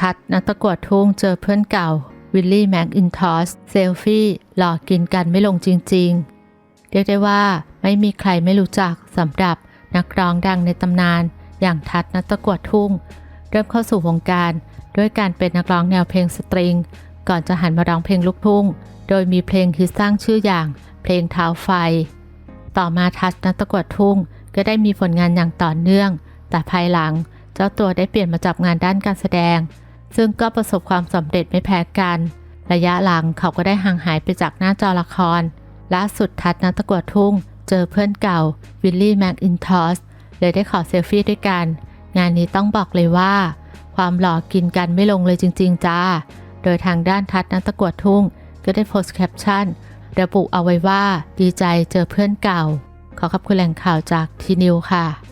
ทัดนักตะกวดทุ่งเจอเพื่อนเก่า วิลลี่แม็กอินทอสเซลฟี่หลอกกินกันไม่ลงจริงๆ เรียกได้ว่าไม่มีใครไม่รู้จักสำหรับนักร้องดังในตำนาน อย่างทัดนักตะกวดทุ่ง เริ่มเข้าสู่วงการด้วยการเป็นนักร้องแนวเพลงสตริง ก่อนจะหันมาร้องเพลงลูกทุ่ง โดยมีเพลงฮิตสร้างชื่ออย่างเพลงเท้าไฟ ต่อมาทัดนักตะกวดทุ่ง ก็ได้มีผลงานอย่างต่อเนื่อง แต่ภายหลังเจ้าตัวได้เปลี่ยนมาจับงานด้านการแสดง ซึ่งก็ประสบความสำเร็จไม่แพ้กัน ระยะหลังเขาก็ได้ห่างหายไปจากหน้าจอละครล่าสุดทัดนักตะกวดทุ่ง เจอเพื่อนเก่า วิลลี่แม็กอินทอสเลยได้ขอเซลฟี่ด้วยกัน งานนี้ต้องบอกเลยว่า ความหล่อกินกันไม่ลงเลยจริง ๆ จ้า โดยทางด้านทัดนักตะกวดทุ่ง ก็ได้โพสต์แคปชั่นระบุเอาไว้ว่าดีใจเจอเพื่อนเก่า ขอขอบคุณแหล่งข่าวจากทีนิวค่ะ